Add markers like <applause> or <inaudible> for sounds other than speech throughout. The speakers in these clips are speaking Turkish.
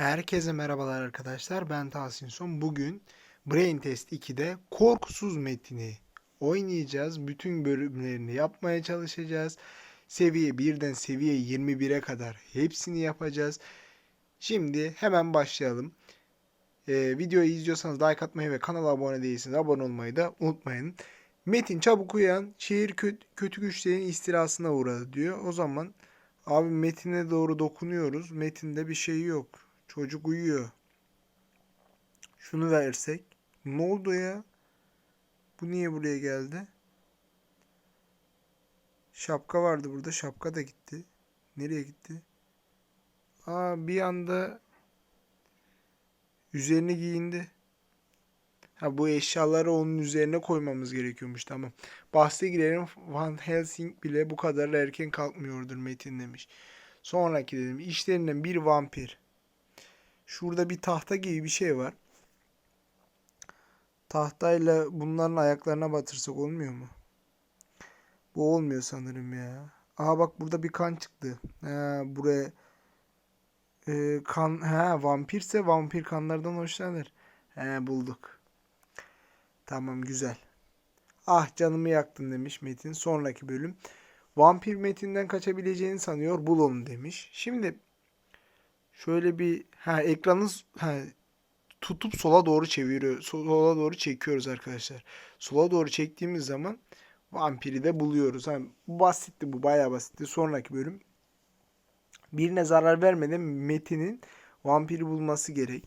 Herkese merhabalar arkadaşlar. Ben Tahsin Son. Bugün Brain Test 2'de korkusuz metini oynayacağız. Bütün bölümlerini yapmaya çalışacağız. Seviye 1'den seviye 21'e kadar hepsini yapacağız. Şimdi hemen başlayalım. Ee, videoyu izliyorsanız like atmayı ve kanala abone değilseniz abone olmayı da unutmayın. Metin çabuk uyan. Şehir kötü, kötü güçlerin istilasına uğradı diyor. O zaman abi Metin'e doğru dokunuyoruz. Metin'de bir şey yok. Çocuk uyuyor. Şunu versek. Ne oldu ya? Bu niye buraya geldi? Şapka vardı burada. Şapka da gitti. Nereye gitti? Aa bir anda üzerine giyindi. Ha bu eşyaları onun üzerine koymamız gerekiyormuş tamam. Bahse girelim Van Helsing bile bu kadar erken kalkmıyordur Metin demiş. Sonraki dedim işlerinden bir vampir. Şurada bir tahta gibi bir şey var. Tahtayla bunların ayaklarına batırsak olmuyor mu? Bu olmuyor sanırım ya. Aha bak burada bir kan çıktı. Ha, buraya e, kan ha vampirse vampir kanlardan hoşlanır. He bulduk. Tamam güzel. Ah canımı yaktın demiş Metin. Sonraki bölüm. Vampir Metin'den kaçabileceğini sanıyor. Bul onu demiş. Şimdi şöyle bir ha ekranı ha, tutup sola doğru çeviriyor. Sola doğru çekiyoruz arkadaşlar. Sola doğru çektiğimiz zaman vampiri de buluyoruz. Hani bu basitti bu bayağı basitti. Sonraki bölüm birine zarar vermeden Metin'in vampiri bulması gerek.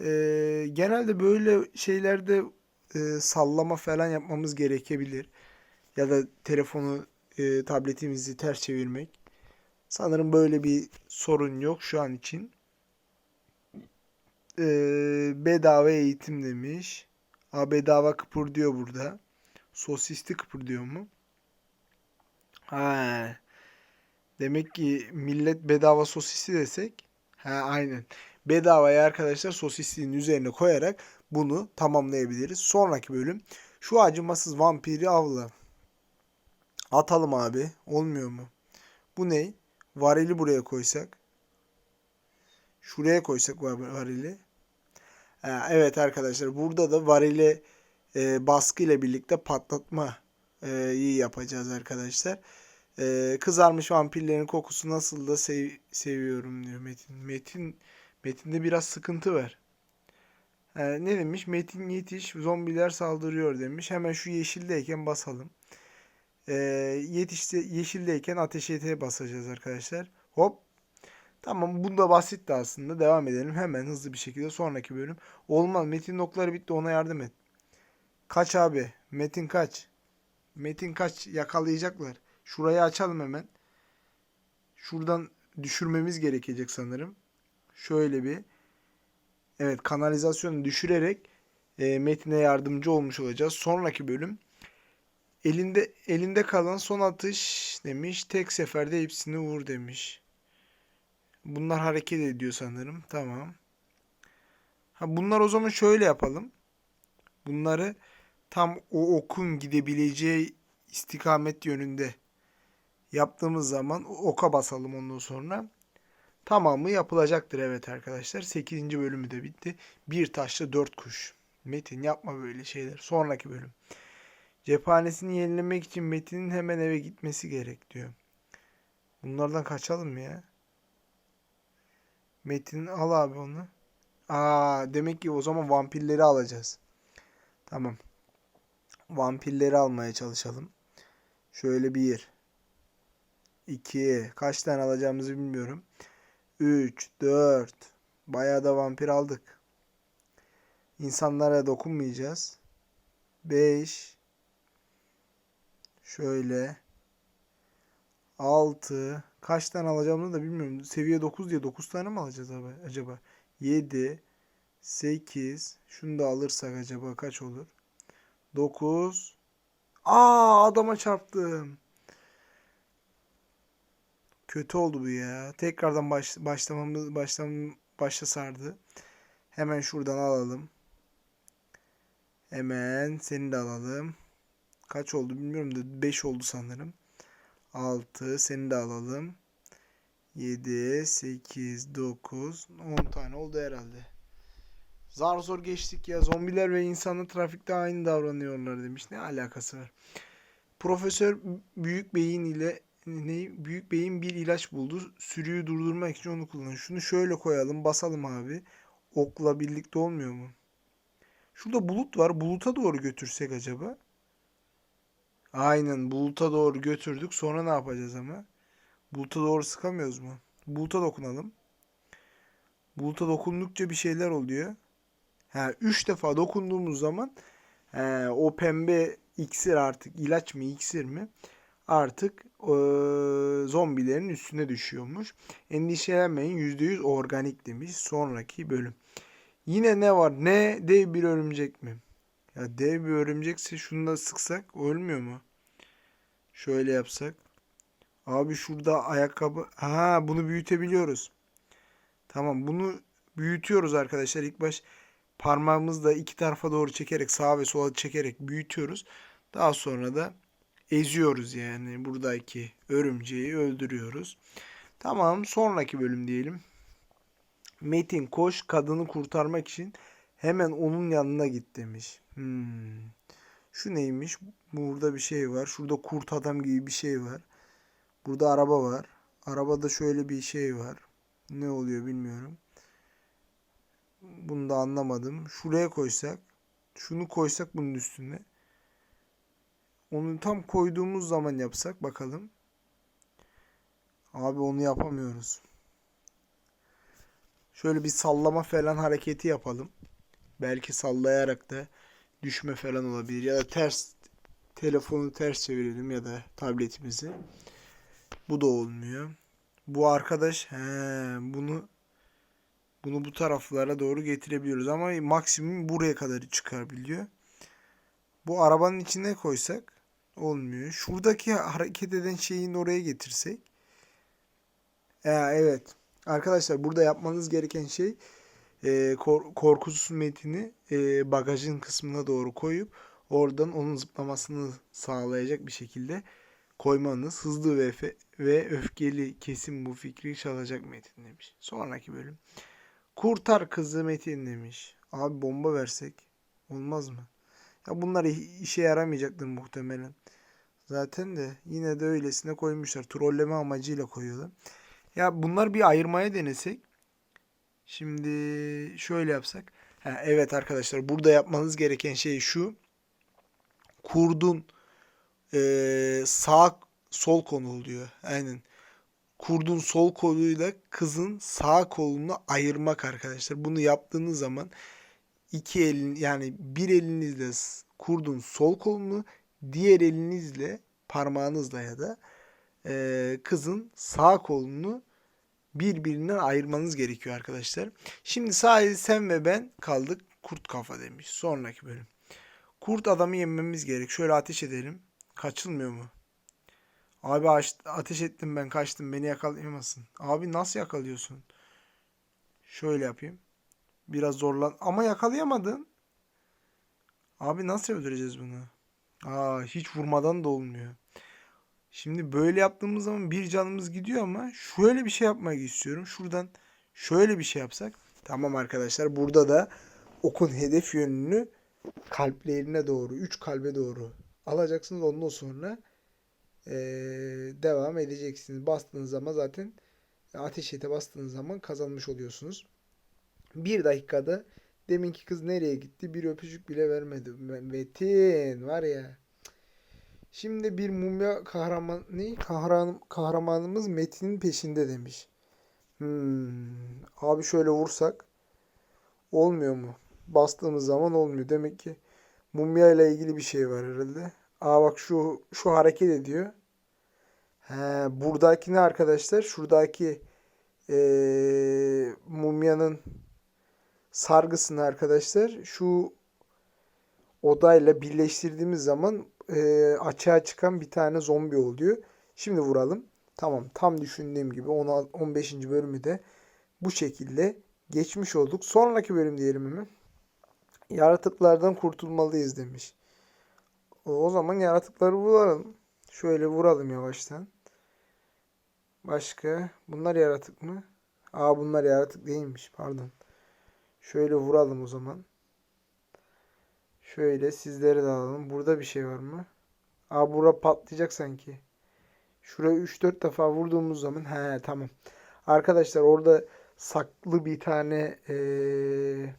Ee, genelde böyle şeylerde e, sallama falan yapmamız gerekebilir. Ya da telefonu, e, tabletimizi ters çevirmek. Sanırım böyle bir sorun yok şu an için. Ee, bedava eğitim demiş. A bedava kıpır diyor burada. Sosisli kıpır diyor mu? Ha. Demek ki millet bedava sosisli desek. Ha aynen. Bedavaya arkadaşlar sosisliğin üzerine koyarak bunu tamamlayabiliriz. Sonraki bölüm şu acımasız vampiri avla. Atalım abi. Olmuyor mu? Bu ne? Varili buraya koysak. Şuraya koysak varili. Evet arkadaşlar burada da varili e, baskı ile birlikte patlatma iyi yapacağız arkadaşlar. E, kızarmış vampirlerin kokusu nasıl da sev seviyorum diyor Metin. Metin Metin'de biraz sıkıntı var. Ne demiş? Metin yetiş zombiler saldırıyor demiş. Hemen şu yeşildeyken basalım. E, yeşildeyken ateş ete basacağız arkadaşlar. Hop. Tamam bu da basitti aslında. Devam edelim. Hemen hızlı bir şekilde sonraki bölüm. Olmaz. Metin okları bitti. Ona yardım et. Kaç abi. Metin kaç. Metin kaç. Yakalayacaklar. Şurayı açalım hemen. Şuradan düşürmemiz gerekecek sanırım. Şöyle bir. Evet kanalizasyonu düşürerek e, Metin'e yardımcı olmuş olacağız. Sonraki bölüm elinde elinde kalan son atış demiş. Tek seferde hepsini vur demiş. Bunlar hareket ediyor sanırım. Tamam. Ha bunlar o zaman şöyle yapalım. Bunları tam o okun gidebileceği istikamet yönünde yaptığımız zaman oka basalım ondan sonra. Tamamı yapılacaktır evet arkadaşlar. 8. bölümü de bitti. Bir taşla 4 kuş. Metin yapma böyle şeyler. Sonraki bölüm. Cephanesini yenilemek için Metin'in hemen eve gitmesi gerek diyor. Bunlardan kaçalım ya. Metin al abi onu. Aa demek ki o zaman vampirleri alacağız. Tamam. Vampirleri almaya çalışalım. Şöyle bir. iki. Kaç tane alacağımızı bilmiyorum. Üç, dört. Bayağı da vampir aldık. İnsanlara dokunmayacağız. Beş. Şöyle. Altı. Kaç tane alacağımızı da bilmiyorum. Seviye 9 diye 9 tane mi alacağız abi acaba? 7 8 şunu da alırsak acaba kaç olur? 9 Aa adama çarptım. Kötü oldu bu ya. Tekrardan baş, başlamamız başlam başla. Hemen şuradan alalım. Hemen seni de alalım. Kaç oldu bilmiyorum da 5 oldu sanırım. 6 seni de alalım. 7, 8, 9, 10 tane oldu herhalde. Zar zor geçtik ya. Zombiler ve insanlar trafikte aynı davranıyorlar demiş. Ne alakası var? Profesör Büyük Beyin ile ne Büyük Beyin bir ilaç buldu. Sürüyü durdurmak için onu kullanıyor. Şunu şöyle koyalım, basalım abi. Okla birlikte olmuyor mu? Şurada bulut var. Buluta doğru götürsek acaba? Aynen buluta doğru götürdük. Sonra ne yapacağız ama? Buluta doğru sıkamıyoruz mu? Buluta dokunalım. Buluta dokundukça bir şeyler oluyor. Ha, üç defa dokunduğumuz zaman he, o pembe iksir artık ilaç mı iksir mi artık e, zombilerin üstüne düşüyormuş. Endişelenmeyin %100 organik demiş sonraki bölüm. Yine ne var? Ne dev bir örümcek mi? Ya dev bir örümcekse şunu da sıksak ölmüyor mu? Şöyle yapsak. Abi şurada ayakkabı. Ha bunu büyütebiliyoruz. Tamam bunu büyütüyoruz arkadaşlar. İlk baş parmağımızla iki tarafa doğru çekerek sağa ve sola çekerek büyütüyoruz. Daha sonra da eziyoruz yani buradaki örümceği öldürüyoruz. Tamam sonraki bölüm diyelim. Metin koş kadını kurtarmak için hemen onun yanına git demiş. Hmm. Şu neymiş? Burada bir şey var. Şurada kurt adam gibi bir şey var. Burada araba var. Arabada şöyle bir şey var. Ne oluyor bilmiyorum. Bunu da anlamadım. Şuraya koysak. Şunu koysak bunun üstüne. Onu tam koyduğumuz zaman yapsak bakalım. Abi onu yapamıyoruz. Şöyle bir sallama falan hareketi yapalım. Belki sallayarak da düşme falan olabilir. Ya da ters telefonu ters çevirelim ya da tabletimizi. Bu da olmuyor. Bu arkadaş he, bunu bunu bu taraflara doğru getirebiliyoruz ama maksimum buraya kadar çıkabiliyor. Bu arabanın içine koysak olmuyor. Şuradaki hareket eden şeyin oraya getirsek. Ee, evet. Arkadaşlar burada yapmanız gereken şey e, kor korkusuz metini e, bagajın kısmına doğru koyup oradan onun zıplamasını sağlayacak bir şekilde koymanız hızlı ve, ve öfkeli kesin bu fikri çalacak Metin demiş. Sonraki bölüm. Kurtar kızı Metin demiş. Abi bomba versek olmaz mı? Ya bunlar işe yaramayacaktır muhtemelen. Zaten de yine de öylesine koymuşlar. Trolleme amacıyla koyuyorlar. Ya bunlar bir ayırmaya denesek. Şimdi şöyle yapsak. Ha, evet arkadaşlar burada yapmanız gereken şey şu. Kurdun e, sağ sol kolu oluyor. Aynen. Kurdun sol koluyla kızın sağ kolunu ayırmak arkadaşlar. Bunu yaptığınız zaman iki elin yani bir elinizle kurdun sol kolunu diğer elinizle parmağınızla ya da e, kızın sağ kolunu birbirinden ayırmanız gerekiyor arkadaşlar. Şimdi sadece sen ve ben kaldık. Kurt kafa demiş. Sonraki bölüm. Kurt adamı yenmemiz gerek. Şöyle ateş edelim. Kaçılmıyor mu? Abi ateş ettim ben kaçtım. Beni yakalayamazsın. Abi nasıl yakalıyorsun? Şöyle yapayım. Biraz zorlan. Ama yakalayamadın. Abi nasıl öldüreceğiz bunu? Aa hiç vurmadan da olmuyor. Şimdi böyle yaptığımız zaman bir canımız gidiyor ama şöyle bir şey yapmak istiyorum. Şuradan şöyle bir şey yapsak. Tamam arkadaşlar burada da okun hedef yönünü kalplerine doğru, 3 kalbe doğru alacaksınız. Ondan sonra ee, devam edeceksiniz. Bastığınız zaman zaten ateş ete bastığınız zaman kazanmış oluyorsunuz. Bir dakikada deminki kız nereye gitti? Bir öpücük bile vermedi. Metin var ya. Şimdi bir mumya kahraman ne? Kahraman, kahramanımız Metin'in peşinde demiş. Hmm. Abi şöyle vursak olmuyor mu? Bastığımız zaman olmuyor. Demek ki mumya ile ilgili bir şey var herhalde. Aa bak şu şu hareket ediyor. He, buradaki ne arkadaşlar? Şuradaki ee, mumyanın sargısını arkadaşlar şu odayla birleştirdiğimiz zaman e, açığa çıkan bir tane zombi oluyor. Şimdi vuralım. Tamam tam düşündüğüm gibi 10, 15. bölümü de bu şekilde geçmiş olduk. Sonraki bölüm diyelim mi? Yaratıklardan kurtulmalıyız demiş. O zaman yaratıkları vuralım. Şöyle vuralım yavaştan. Başka. Bunlar yaratık mı? Aa bunlar yaratık değilmiş. Pardon. Şöyle vuralım o zaman. Şöyle sizleri de alalım. Burada bir şey var mı? Aa bura patlayacak sanki. Şuraya 3-4 defa vurduğumuz zaman he tamam. Arkadaşlar orada saklı bir tane eee,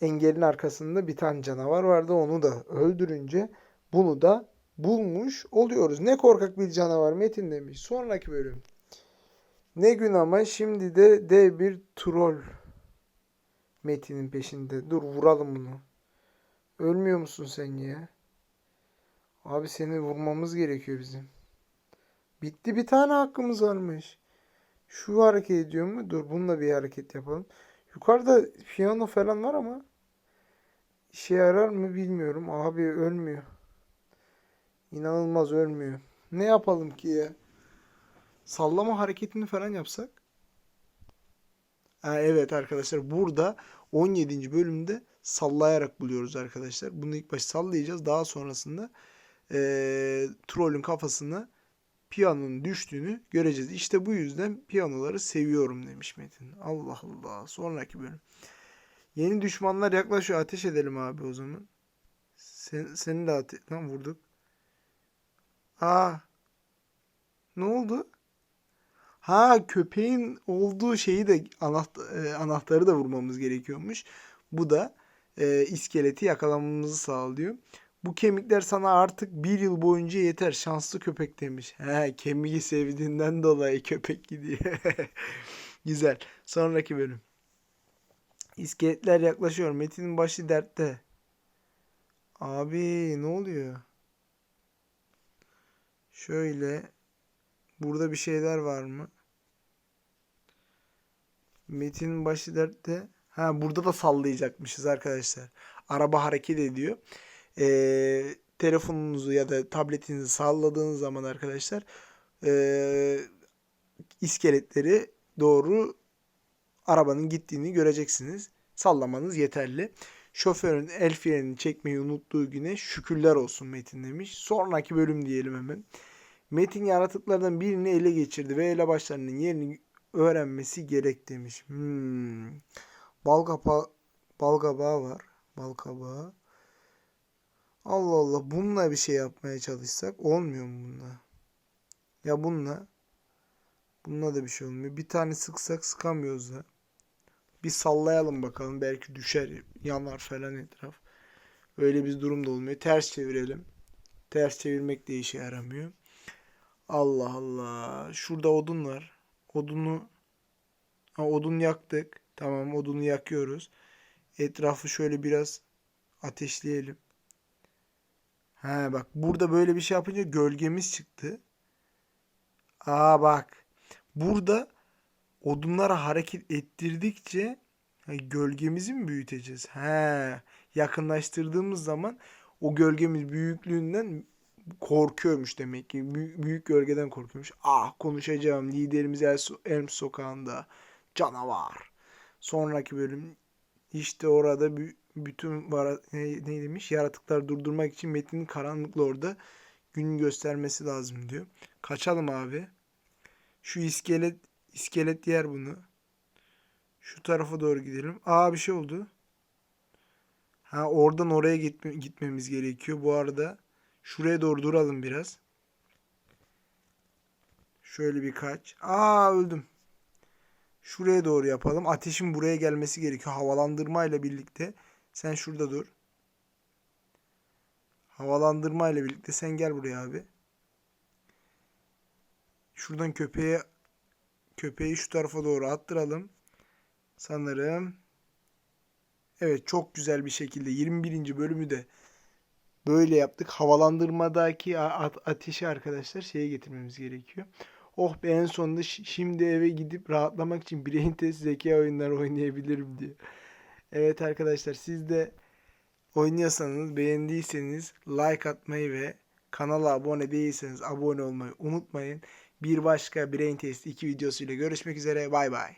engelin arkasında bir tane canavar vardı. Onu da öldürünce bunu da bulmuş oluyoruz. Ne korkak bir canavar Metin demiş. Sonraki bölüm. Ne gün ama şimdi de dev bir troll Metin'in peşinde. Dur vuralım bunu. Ölmüyor musun sen ya? Abi seni vurmamız gerekiyor bizim. Bitti bir tane hakkımız varmış. Şu hareket ediyor mu? Dur bununla bir hareket yapalım. Yukarıda piyano falan var ama işe yarar mı bilmiyorum. Abi ölmüyor. İnanılmaz ölmüyor. Ne yapalım ki ya? Sallama hareketini falan yapsak? Ha, evet arkadaşlar burada 17. bölümde sallayarak buluyoruz arkadaşlar. Bunu ilk başta sallayacağız. Daha sonrasında eee trollün kafasına piyanonun düştüğünü göreceğiz. İşte bu yüzden piyanoları seviyorum demiş Metin. Allah Allah. Sonraki bölüm. Yeni düşmanlar yaklaşıyor. Ateş edelim abi o zaman. Sen, seni de ate Lan vurduk. Aa. Ne oldu? Ha köpeğin olduğu şeyi de anaht- e, anahtarı da vurmamız gerekiyormuş. Bu da e, iskeleti yakalamamızı sağlıyor. Bu kemikler sana artık bir yıl boyunca yeter. Şanslı köpek demiş. He, kemiği sevdiğinden dolayı köpek gidiyor. <laughs> Güzel. Sonraki bölüm. İskeletler yaklaşıyor. Metin'in başı dertte. Abi ne oluyor? Şöyle. Burada bir şeyler var mı? Metin'in başı dertte. Ha burada da sallayacakmışız arkadaşlar. Araba hareket ediyor. Ee, telefonunuzu ya da tabletinizi salladığınız zaman arkadaşlar ee, iskeletleri doğru arabanın gittiğini göreceksiniz. Sallamanız yeterli. Şoförün el frenini çekmeyi unuttuğu güne şükürler olsun Metin demiş. Sonraki bölüm diyelim hemen. Metin yaratıklardan birini ele geçirdi ve elebaşlarının yerini öğrenmesi gerek demiş. Hmm. Balgapa, balgabağı var. Balkabağı. Allah Allah bununla bir şey yapmaya çalışsak olmuyor mu bununla? Ya bununla bununla da bir şey olmuyor. Bir tane sıksak sıkamıyoruz da. Bir sallayalım bakalım belki düşer yanar falan etraf. Öyle bir durum da olmuyor. Ters çevirelim. Ters çevirmek de işe yaramıyor. Allah Allah. Şurada odun var. Odunu ha, odun yaktık. Tamam odunu yakıyoruz. Etrafı şöyle biraz ateşleyelim. He bak burada böyle bir şey yapınca gölgemiz çıktı. Aa bak. Burada odunlara hareket ettirdikçe gölgemizi mi büyüteceğiz? He. Yakınlaştırdığımız zaman o gölgemiz büyüklüğünden korkuyormuş demek ki. Büyük, büyük gölgeden korkuyormuş. Ah konuşacağım. Liderimiz El, Elm Sokağı'nda. Canavar. Sonraki bölüm işte orada bü- bütün var ne, ne demiş yaratıklar durdurmak için Metin'in karanlıkla orada gün göstermesi lazım diyor. Kaçalım abi. Şu iskelet iskelet yer bunu. Şu tarafa doğru gidelim. Aa bir şey oldu. Ha oradan oraya gitme, gitmemiz gerekiyor. Bu arada şuraya doğru duralım biraz. Şöyle bir kaç. Aa öldüm. Şuraya doğru yapalım. Ateşin buraya gelmesi gerekiyor. Havalandırma ile birlikte. Sen şurada dur. Havalandırma ile birlikte sen gel buraya abi. Şuradan köpeğe köpeği şu tarafa doğru attıralım. Sanırım. Evet çok güzel bir şekilde 21. bölümü de böyle yaptık. Havalandırmadaki ateşi arkadaşlar şeye getirmemiz gerekiyor. Oh be en sonunda şi- şimdi eve gidip rahatlamak için Brain Test zeka oyunları oynayabilirim diye. Evet arkadaşlar siz de oynuyorsanız beğendiyseniz like atmayı ve kanala abone değilseniz abone olmayı unutmayın. Bir başka Brain Test 2 videosuyla görüşmek üzere. Bay bay.